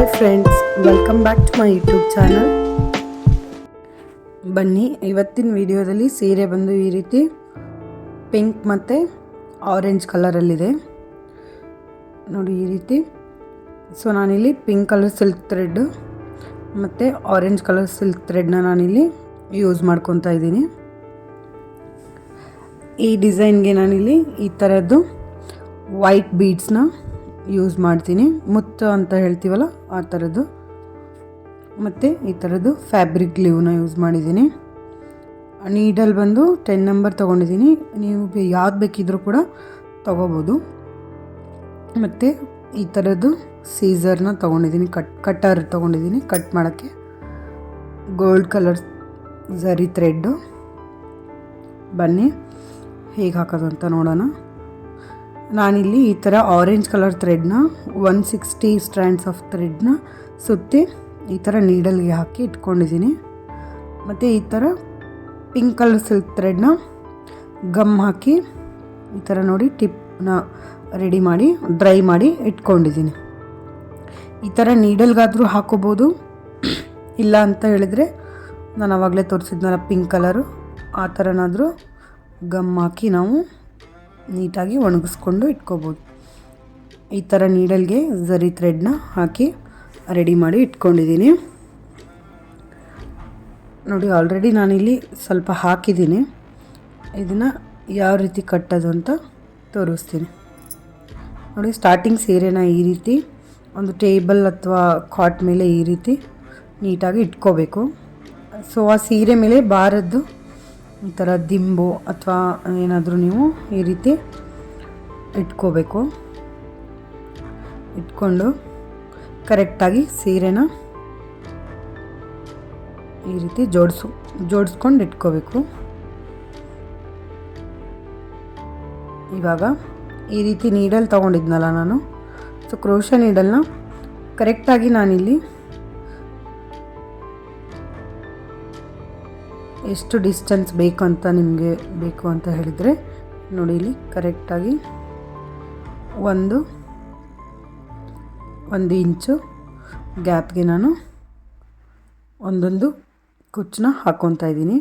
Hi friends welcome back to my YouTube channel ಬನ್ನಿ, ಇವತ್ತಿನ ವಿಡಿಯೋದಲ್ಲಿ ಸೀರೆ ಬಂದು ಈ ರೀತಿ ಪಿಂಕ್ ಮತ್ತು ಆರೆಂಜ್ ಕಲರಲ್ಲಿದೆ ನೋಡಿ ಈ ರೀತಿ. ಸೊ ನಾನಿಲ್ಲಿ ಪಿಂಕ್ ಕಲರ್ ಸಿಲ್ಕ್ ಥ್ರೆಡ್ ಮತ್ತು ಆರೆಂಜ್ ಕಲರ್ ಸಿಲ್ಕ್ ಥ್ರೆಡ್ನ ನಾನಿಲ್ಲಿ ಯೂಸ್ ಮಾಡ್ಕೊತಾ ಇದ್ದೀನಿ. ಈ ಡಿಸೈನ್ಗೆ ನಾನಿಲ್ಲಿ ಈ ಥರದ್ದು ವೈಟ್ ಬೀಡ್ಸ್ನ ಯೂಸ್ ಮಾಡ್ತೀನಿ. ಮುತ್ತು ಅಂತ ಹೇಳ್ತೀವಲ್ಲ, ಆ ಥರದ್ದು ಮತ್ತು ಈ ಥರದ್ದು ಫ್ಯಾಬ್ರಿಕ್ ಗ್ಲೂನ ಯೂಸ್ ಮಾಡಿದ್ದೀನಿ. ನೀಡಲ್ ಬಂದು ಟೆನ್ ನಂಬರ್ ತೊಗೊಂಡಿದ್ದೀನಿ. ನೀವು ಯಾವ್ದು ಬೇಕಿದ್ರೂ ಕೂಡ ತೊಗೋಬೋದು. ಮತ್ತು ಈ ಥರದ್ದು ಸೀಸರ್ನ ತೊಗೊಂಡಿದ್ದೀನಿ. ಕಟ್ ಕಟ್ಟರ್ ತೊಗೊಂಡಿದ್ದೀನಿ ಕಟ್ ಮಾಡೋಕ್ಕೆ. ಗೋಲ್ಡ್ ಕಲರ್ ಝರಿ ಥ್ರೆಡ್ಡು ಬನ್ನಿ, ಹೇಗೆ ಹಾಕೋದು ಅಂತ ನೋಡೋಣ. ನಾನಿಲ್ಲಿ ಈ ಥರ ಆರೆಂಜ್ ಕಲರ್ ಥ್ರೆಡ್ನ ಒನ್ ಸಿಕ್ಸ್ಟಿ ಸ್ಟ್ರ್ಯಾಂಡ್ಸ್ ಆಫ್ ಥ್ರೆಡ್ನ ಸುತ್ತಿ ಈ ಥರ ನೀಡಲ್ಗೆ ಹಾಕಿ ಇಟ್ಕೊಂಡಿದ್ದೀನಿ. ಮತ್ತು ಈ ಥರ ಪಿಂಕ್ ಕಲರ್ ಸಿಲ್ಕ್ ಥ್ರೆಡ್ನ ಗಮ್ ಹಾಕಿ ಈ ಥರ ನೋಡಿ ಟಿಪ್ನ ರೆಡಿ ಮಾಡಿ ಡ್ರೈ ಮಾಡಿ ಇಟ್ಕೊಂಡಿದ್ದೀನಿ. ಈ ಥರ ನೀಡಲ್ಗಾದರೂ ಹಾಕೋಬೋದು. ಇಲ್ಲ ಅಂತ ಹೇಳಿದರೆ ನಾನು ಆವಾಗಲೇ ತೋರಿಸಿದ್ನಲ್ಲ ಪಿಂಕ್ ಕಲರು ಆ ಥರನಾದರೂ ಗಮ್ ಹಾಕಿ ನಾವು ನೀಟಾಗಿ ಒಣಗಿಸ್ಕೊಂಡು ಇಟ್ಕೋಬೋದು. ಈ ಥರ ನೀಡಲ್ಗೆ ಝರಿ ಥ್ರೆಡ್ನ ಹಾಕಿ ರೆಡಿ ಮಾಡಿ ಇಟ್ಕೊಂಡಿದ್ದೀನಿ. ನೋಡಿ ಆಲ್ರೆಡಿ ನಾನಿಲ್ಲಿ ಸ್ವಲ್ಪ ಹಾಕಿದ್ದೀನಿ. ಇದನ್ನು ಯಾವ ರೀತಿ ಕಟ್ಟೋದು ಅಂತ ತೋರಿಸ್ತೀನಿ. ನೋಡಿ ಸ್ಟಾರ್ಟಿಂಗ್ ಸೀರೆನ ಈ ರೀತಿ, ಒಂದು ಟೇಬಲ್ ಅಥವಾ ಕಾಟ್ ಮೇಲೆ ಈ ರೀತಿ ನೀಟಾಗಿ ಇಟ್ಕೋಬೇಕು. ಸೊ ಆ ಸೀರೆ ಮೇಲೆ ಬಾರದ್ದು ಈ ಥರ ದಿಂಬು ಅಥವಾ ಏನಾದರೂ ನೀವು ಈ ರೀತಿ ಇಟ್ಕೋಬೇಕು. ಇಟ್ಕೊಂಡು ಕರೆಕ್ಟಾಗಿ ಸೀರೆನ ಈ ರೀತಿ ಜೋಡಿಸು, ಜೋಡಿಸ್ಕೊಂಡು ಇಟ್ಕೋಬೇಕು. ಇವಾಗ ಈ ರೀತಿ ನೀಡಲ್ ತೊಗೊಂಡಿದ್ನಲ್ಲ ನಾನು. ಸೊ ಕ್ರೋಶ ನೀಡಲ್ನ ಕರೆಕ್ಟಾಗಿ ನಾನಿಲ್ಲಿ ಎಷ್ಟು ಡಿಸ್ಟೆನ್ಸ್ ಬೇಕು ಅಂತ ನಿಮಗೆ ಬೇಕು ಅಂತ ಹೇಳಿದರೆ ನೋಡಿ ಇಲ್ಲಿ ಕರೆಕ್ಟಾಗಿ ಒಂದು ಒಂದು ಇಂಚು ಗ್ಯಾಪ್ಗೆ ನಾನು ಒಂದೊಂದು ಕುಚ್ಚನ್ನ ಹಾಕ್ಕೊತಾ ಇದ್ದೀನಿ.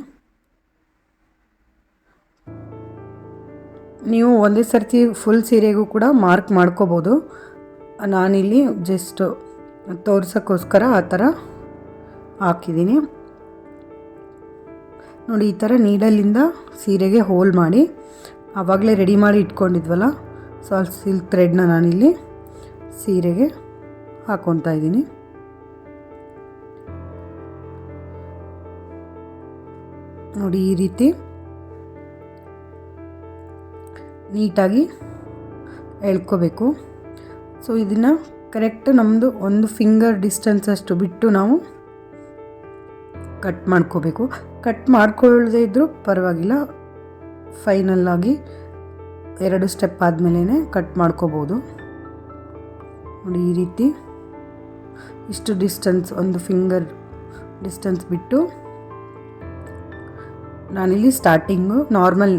ನೀವು ಒಂದೇ ಸರ್ತಿ ಫುಲ್ ಸೀರೆಗೂ ಕೂಡ ಮಾರ್ಕ್ ಮಾಡ್ಕೋಬೋದು. ನಾನಿಲ್ಲಿ ಜಸ್ಟ್ ತೋರ್ಸೋಕ್ಕೋಸ್ಕರ ಆ ಥರ ಹಾಕಿದ್ದೀನಿ. ನೋಡಿ, ಈ ಥರ ನೀಡಲ್ಲಿಂದ ಸೀರೆಗೆ ಹೋಲ್ ಮಾಡಿ ಆವಾಗಲೇ ರೆಡಿ ಮಾಡಿ ಇಟ್ಕೊಂಡಿದ್ವಲ್ಲ? ಸೊ ಅಲ್ಲಿ ಸಿಲ್ಕ್ ಥ್ರೆಡ್ನ ನಾನಿಲ್ಲಿ ಸೀರೆಗೆ ಹಾಕ್ಕೊತಾ ಇದ್ದೀನಿ. ನೋಡಿ, ಈ ರೀತಿ ನೀಟಾಗಿ ಎಳ್ಕೋಬೇಕು. ಸೊ ಇದನ್ನು ಕರೆಕ್ಟ್ ನಮ್ಮದು ಒಂದು ಫಿಂಗರ್ ಡಿಸ್ಟೆನ್ಸ್ ಅಷ್ಟು ಬಿಟ್ಟು ನಾವು ಕಟ್ ಮಾಡ್ಕೋಬೇಕು. ಕಟ್ ಮಾಡ್ಕೊಳ್ಳದೇ ಇದ್ದರೂ ಪರವಾಗಿಲ್ಲ. ಫೈನಲ್ಲಾಗಿ ಎರಡು ಸ್ಟೆಪ್ ಆದಮೇಲೆ ಕಟ್ ಮಾಡ್ಕೋಬೋದು. ನೋಡಿ ಈ ರೀತಿ ಇಷ್ಟು ಡಿಸ್ಟೆನ್ಸ್ ಒಂದು ಫಿಂಗರ್ ಡಿಸ್ಟೆನ್ಸ್ ಬಿಟ್ಟು ನಾನಿಲ್ಲಿ ಸ್ಟಾರ್ಟಿಂಗು ನಾರ್ಮಲ್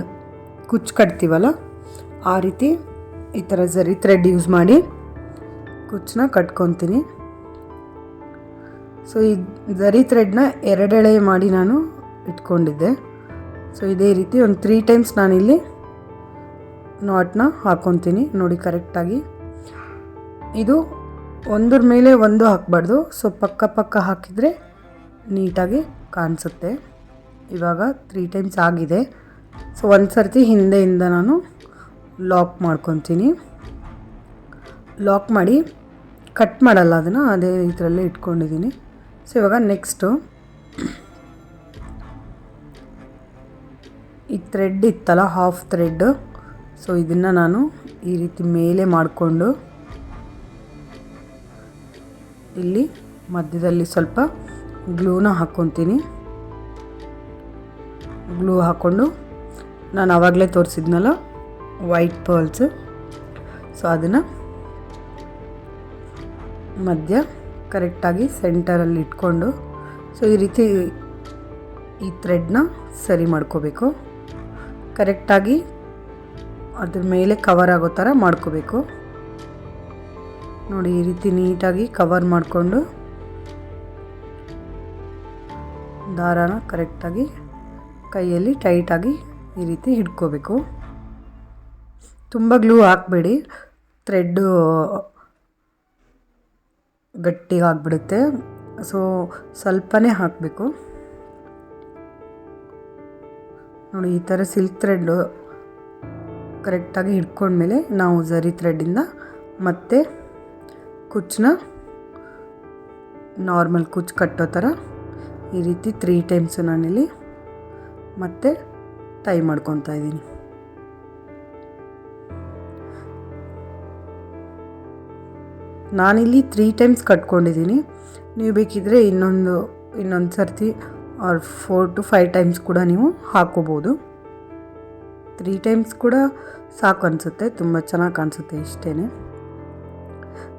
ಕುಚ್ಚು ಕಟ್ತೀವಲ್ಲ, ಆ ರೀತಿ ಈ ಥರ ಸರಿ ಥ್ರೆಡ್ ಯೂಸ್ ಮಾಡಿ ಕುಚ್ಚನ್ನ ಕಟ್ಕೊತೀನಿ. ಸೊ ಈ ಝರಿ ಥ್ರೆಡ್ನ ಎರಡೆಳೆ ಮಾಡಿ ನಾನು ಇಟ್ಕೊಂಡಿದ್ದೆ. ಸೊ ಇದೇ ರೀತಿ ಒಂದು ತ್ರೀ ಟೈಮ್ಸ್ ನಾನಿಲ್ಲಿ ನಾಟ್ನ ಹಾಕ್ಕೊತೀನಿ ನೋಡಿ ಕರೆಕ್ಟಾಗಿ ಇದು ಒಂದ್ರ ಮೇಲೆ ಒಂದು ಹಾಕಬಾರ್ದು. ಸೊ ಪಕ್ಕ ಪಕ್ಕ ಹಾಕಿದರೆ ನೀಟಾಗಿ ಕಾಣಿಸುತ್ತೆ. ಇವಾಗ ತ್ರೀ ಟೈಮ್ಸ್ ಆಗಿದೆ. ಸೊ ಒಂದು ಸರ್ತಿ ಹಿಂದೆಯಿಂದ ನಾನು ಲಾಕ್ ಮಾಡ್ಕೊತೀನಿ. ಲಾಕ್ ಮಾಡಿ ಕಟ್ ಮಾಡಲ್ಲ ಅದನ್ನು, ಅದೇ ಇದರಲ್ಲೇ ಇಟ್ಕೊಂಡಿದ್ದೀನಿ. ಸೊ ಇವಾಗ ನೆಕ್ಸ್ಟು ಈ ಥ್ರೆಡ್ ಇತ್ತಲ್ಲ ಹಾಫ್ ಥ್ರೆಡ್ ಸೊ ಇದನ್ನು ನಾನು ಈ ರೀತಿ ಮೇಲೆ ಮಾಡಿಕೊಂಡು ಇಲ್ಲಿ ಮಧ್ಯದಲ್ಲಿ ಸ್ವಲ್ಪ ಗ್ಲೂನ ಹಾಕ್ಕೊತೀನಿ. ಗ್ಲೂ ಹಾಕ್ಕೊಂಡು ನಾನು ಆವಾಗಲೇ ತೋರಿಸಿದ್ನಲ್ಲ ವೈಟ್ ಪರ್ಲ್ಸ್ ಸೊ ಅದನ್ನು ಮಧ್ಯ ಕರೆಕ್ಟಾಗಿ ಸೆಂಟರಲ್ಲಿ ಇಟ್ಕೊಂಡು ಸೊ ಈ ರೀತಿ ಈ ಥ್ರೆಡ್ನ ಸರಿ ಮಾಡ್ಕೋಬೇಕು. ಕರೆಕ್ಟಾಗಿ ಅದ್ರ ಮೇಲೆ ಕವರ್ ಆಗೋ ಥರ ಮಾಡ್ಕೋಬೇಕು. ನೋಡಿ, ಈ ರೀತಿ ನೀಟಾಗಿ ಕವರ್ ಮಾಡಿಕೊಂಡು ದಾರಾನ ಕರೆಕ್ಟಾಗಿ ಕೈಯಲ್ಲಿ ಟೈಟಾಗಿ ಈ ರೀತಿ ಹಿಡ್ಕೋಬೇಕು. ತುಂಬ ಗ್ಲೂ ಹಾಕಬೇಡಿ. ಥ್ರೆಡ್ಡು ಗಟ್ಟಿಗೆ ಆಗಿಬಿಡುತ್ತೆ. ಸೊ, ಸ್ವಲ್ಪನೇ ಹಾಕಬೇಕು. ನೋಡಿ, ಈ ಥರ ಸಿಲ್ಕ್ ಥ್ರೆಡ್ಡು ಕರೆಕ್ಟಾಗಿ ಹಿಡ್ಕೊಂಡ್ಮೇಲೆ ನಾವು ಝರಿ ಥ್ರೆಡ್ಡಿಂದ ಮತ್ತೆ ಕುಚ್ಚನ್ನ ನಾರ್ಮಲ್ ಕುಚ್ಚು ಕಟ್ಟೋ ಥರ ಈ ರೀತಿ ತ್ರೀ ಟೈಮ್ಸು ನಾನಿಲ್ಲಿ ಮತ್ತೆ ಟೈ ಮಾಡ್ಕೊತಾ ಇದ್ದೀನಿ. ನಾನಿಲ್ಲಿ ತ್ರೀ ಟೈಮ್ಸ್ ಕಟ್ಕೊಂಡಿದ್ದೀನಿ. ನೀವು ಬೇಕಿದ್ರೆ ಇನ್ನೊಂದು ಇನ್ನೊಂದು ಸರ್ತಿ or four to five times ಕೂಡ ನೀವು ಹಾಕೋಬೋದು. ತ್ರೀ ಟೈಮ್ಸ್ ಕೂಡ ಸಾಕು ಅನಿಸುತ್ತೆ, ತುಂಬ ಚೆನ್ನಾಗಿ ಕಾಣಿಸುತ್ತೆ ಇಷ್ಟೇ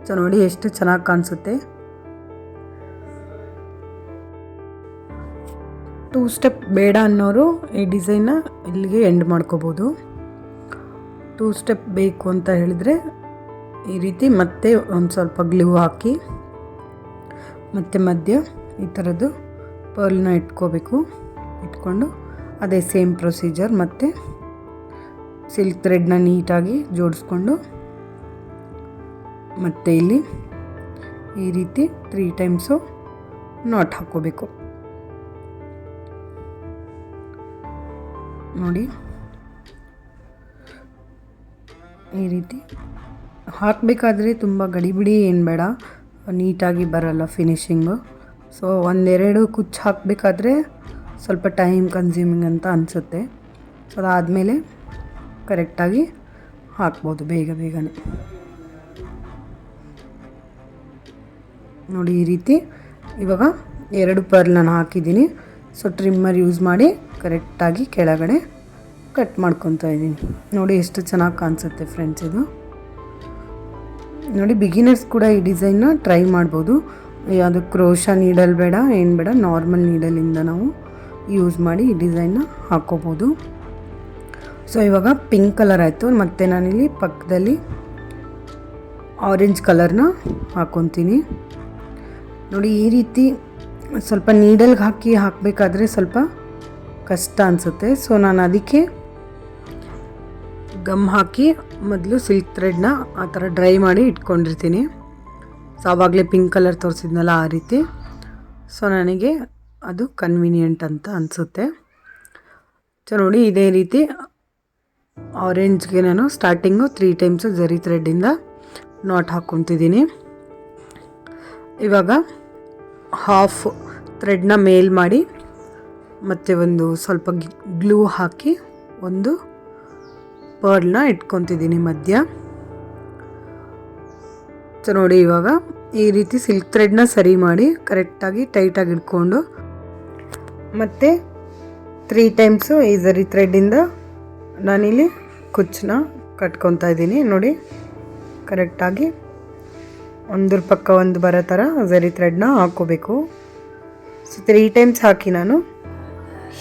ಸೊ ನೋಡಿ ಎಷ್ಟು ಚೆನ್ನಾಗಿ ಕಾಣಿಸುತ್ತೆ. ಟೂ ಸ್ಟೆಪ್ ಬೇಡ ಅನ್ನೋರು ಈ ಡಿಸೈನ್ನ ಇಲ್ಲಿಗೆ ಎಂಡ್ ಮಾಡ್ಕೋಬೋದು. ಟೂ ಸ್ಟೆಪ್ ಬೇಕು ಅಂತ ಹೇಳಿದರೆ ಈ ರೀತಿ ಮತ್ತೆ ಒಂದು ಸ್ವಲ್ಪ ಗ್ಲೂ ಹಾಕಿ, ಮತ್ತೆ ಮಧ್ಯ ಈ ಥರದ್ದು ಪರ್ಲ್ನ ಇಟ್ಕೋಬೇಕು. ಇಟ್ಕೊಂಡು ಅದೇ ಸೇಮ್ ಪ್ರೊಸೀಜರ್ ಮತ್ತು ಸಿಲ್ಕ್ ಥ್ರೆಡ್ನ ನೀಟಾಗಿ ಜೋಡಿಸ್ಕೊಂಡು ಮತ್ತು ಇಲ್ಲಿ ಈ ರೀತಿ ತ್ರೀ ಟೈಮ್ಸು ನಾಟ್ ಹಾಕ್ಕೋಬೇಕು. ನೋಡಿ. ಈ ರೀತಿ ಹಾಕಬೇಕಾದ್ರೆ ತುಂಬ ಗಡಿಬಿಡಿ ಏನು ಬೇಡ. ನೀಟಾಗಿ ಬರಲ್ಲ ಫಿನಿಶಿಂಗು ಸೊ ಒಂದೆರಡು ಕುಚ್ಚು ಹಾಕಬೇಕಾದ್ರೆ ಸ್ವಲ್ಪ ಟೈಮ್ ಕನ್ಸ್ಯೂಮಿಂಗ್ ಅಂತ ಅನಿಸುತ್ತೆ. ಸೊ ಅದಾದಮೇಲೆ ಕರೆಕ್ಟಾಗಿ ಹಾಕ್ಬೋದು ಬೇಗ ಬೇಗನೆ. ನೋಡಿ ಈ ರೀತಿ ಇವಾಗ ಎರಡು ಪರ್ಲ್ ನಾನು ಹಾಕಿದ್ದೀನಿ. ಸೊ ಟ್ರಿಮ್ಮರ್ ಯೂಸ್ ಮಾಡಿ ಕರೆಕ್ಟಾಗಿ ಕೆಳಗಡೆ ಕಟ್ ಮಾಡ್ಕೊತಾ ಇದ್ದೀನಿ. ನೋಡಿ ಎಷ್ಟು ಚೆನ್ನಾಗಿ ಕಾಣಿಸುತ್ತೆ ಫ್ರೆಂಡ್ಸ್ ಇದು. ನೋಡಿ ಬಿಗಿನರ್ಸ್ ಕೂಡ ಈ ಡಿಸೈನ್ನ ಟ್ರೈ ಮಾಡ್ಬೋದು. ಯಾವುದು ಕ್ರೋಶ ನೀಡಲ್ ಬೇಡ, ಏನು ಬೇಡ ನಾರ್ಮಲ್ ನೀಡಲಿಂದ ನಾವು ಯೂಸ್ ಮಾಡಿ ಈ ಡಿಸೈನ್ನ ಹಾಕೋಬೋದು. ಸೊ ಇವಾಗ ಪಿಂಕ್ ಕಲರ್ ಆಯಿತು. ಮತ್ತು ನಾನಿಲ್ಲಿ ಪಕ್ಕದಲ್ಲಿ ಆರೆಂಜ್ ಕಲರ್ನ ಹಾಕ್ಕೊತೀನಿ ನೋಡಿ, ಈ ರೀತಿ ಸ್ವಲ್ಪ ನೀಡಲ್ಗೆ ಹಾಕಿ ಹಾಕಬೇಕಾದ್ರೆ ಸ್ವಲ್ಪ ಕಷ್ಟ ಅನಿಸುತ್ತೆ. ಸೊ ನಾನು ಅದಕ್ಕೆ ಗಮ್ ಹಾಕಿ ಮೊದಲು ಸಿಲ್ಕ್ ಥ್ರೆಡ್ನ ಆ ಥರ ಡ್ರೈ ಮಾಡಿ ಇಟ್ಕೊಂಡಿರ್ತೀನಿ. ಸೊ ಆವಾಗಲೇ ಪಿಂಕ್ ಕಲರ್ ತೋರಿಸಿದ್ನಲ್ಲ ಆ ರೀತಿ. ಸೊ, ನನಗೆ ಅದು ಕನ್ವೀನಿಯೆಂಟ್ ಅಂತ ಅನಿಸುತ್ತೆ. ಸೊ, ನೋಡಿ, ಇದೇ ರೀತಿ ಆರೆಂಜ್ಗೆ ನಾನು ಸ್ಟಾರ್ಟಿಂಗು ತ್ರೀ ಟೈಮ್ಸು ಜರಿ ಥ್ರೆಡ್ಡಿಂದ ನಾಟ್ ಹಾಕ್ಕೊತಿದ್ದೀನಿ ಇವಾಗ ಹಾಫ್ ಥ್ರೆಡ್ನ ಮೇಲ್ ಮಾಡಿ ಮತ್ತು ಒಂದು ಸ್ವಲ್ಪ ಗ್ಲೂ ಹಾಕಿ ಒಂದು ಪರ್ಲ್ನ ಇಟ್ಕೊತಿದ್ದೀನಿ ಮಧ್ಯ. ಸೊ ನೋಡಿ, ಇವಾಗ ಈ ರೀತಿ ಸಿಲ್ಕ್ ಥ್ರೆಡ್ನ ಸರಿ ಮಾಡಿ ಕರೆಕ್ಟಾಗಿ ಟೈಟಾಗಿ ಇಟ್ಕೊಂಡು ಮತ್ತು ತ್ರೀ ಟೈಮ್ಸು ಈ ಸರಿ ಥ್ರೆಡ್ಡಿಂದ ನಾನಿಲ್ಲಿ ಕುಚ್ಚನ್ನ ಕಟ್ಕೊತಾ ಇದ್ದೀನಿ. ನೋಡಿ ಕರೆಕ್ಟಾಗಿ ಒಂದ್ರ ಪಕ್ಕ ಒಂದು ಬರೋ ಥರ ಝರಿ ಥ್ರೆಡ್ನ ಹಾಕೋಬೇಕು ಸೊ ತ್ರೀ ಟೈಮ್ಸ್ ಹಾಕಿ ನಾನು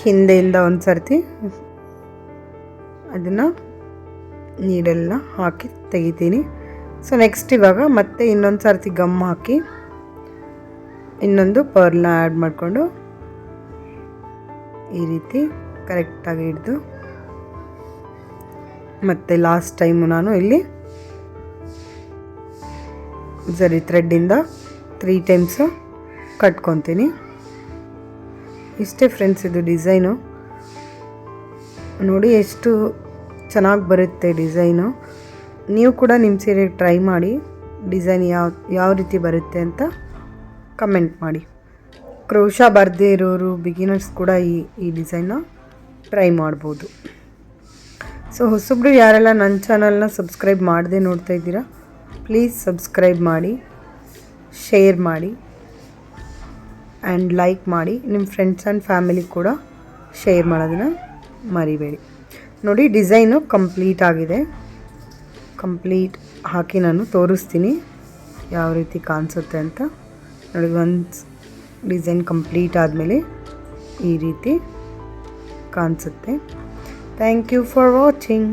ಹಿಂದೆಯಿಂದ ಒಂದು ಸರ್ತಿ ಅದನ್ನು ನೀಡೆಲ್ಲ ಹಾಕಿ ತೆಗಿತೀನಿ. ಸೊ ನೆಕ್ಸ್ಟ್ ಇವಾಗ ಮತ್ತೆ ಇನ್ನೊಂದು ಸರ್ತಿ ಗಮ್ ಹಾಕಿ, ಇನ್ನೊಂದು ಪರ್ಲ್ನ ಆ್ಯಡ್ ಮಾಡಿಕೊಂಡು ಈ ರೀತಿ ಕರೆಕ್ಟಾಗಿ ಹಿಡಿದು ಮತ್ತು ಲಾಸ್ಟ್ ಟೈಮು ನಾನು ಇಲ್ಲಿ ಸರಿ ಥ್ರೆಡ್ಡಿಂದ ತ್ರೀ ಟೈಮ್ಸು ಕಟ್ಕೊತೀನಿ. ಇಷ್ಟೇ ಫ್ರೆಂಡ್ಸ್ ಇದು ಡಿಸೈನು ನೋಡಿ ಎಷ್ಟು ಚೆನ್ನಾಗಿ ಬರುತ್ತೆ ಡಿಸೈನು ನೀವು ಕೂಡ ನಿಮ್ಮ ಸೀರೆ ಟ್ರೈ ಮಾಡಿ, ಡಿಸೈನ್ ಯಾವ ಯಾವ ರೀತಿ ಬರುತ್ತೆ ಅಂತ ಕಮೆಂಟ್ ಮಾಡಿ. ಕ್ರೋಶ ಬರದೇ ಇರೋರು ಬಿಗಿನರ್ಸ್ ಕೂಡ ಈ ಈ ಡಿಸೈನ್ನ ಟ್ರೈ ಮಾಡ್ಬೋದು. ಸೊ, ಹೊಸಬ್ರು ಯಾರೆಲ್ಲ ನನ್ನ ಚಾನಲ್ನ ಸಬ್ಸ್ಕ್ರೈಬ್ ಮಾಡದೆ ನೋಡ್ತಾ ಇದ್ದೀರಾ, ಪ್ಲೀಸ್ ಸಬ್ಸ್ಕ್ರೈಬ್ ಮಾಡಿ, ಶೇರ್ ಮಾಡಿ, ಆ್ಯಂಡ್ ಲೈಕ್ ಮಾಡಿ. ನಿಮ್ಮ ಫ್ರೆಂಡ್ಸ್ ಆ್ಯಂಡ್ ಫ್ಯಾಮಿಲಿ ಕೂಡ ಶೇರ್ ಮಾಡೋದನ್ನು ಮರಿಬೇಡಿ. ನೋಡಿ, ಡಿಸೈನು ಕಂಪ್ಲೀಟ್ ಆಗಿದೆ. ಕಂಪ್ಲೀಟ್ ಹಾಕಿ ನಾನು ತೋರಿಸ್ತೀನಿ ಯಾವ ರೀತಿ ಕಾಣಿಸುತ್ತೆ ಅಂತ. ನೋಡಿ ಒಂದು ಡಿಸೈನ್ ಕಂಪ್ಲೀಟ್ ಆದಮೇಲೆ ಈ ರೀತಿ ಕಾಣಿಸುತ್ತೆ. Thank you for watching.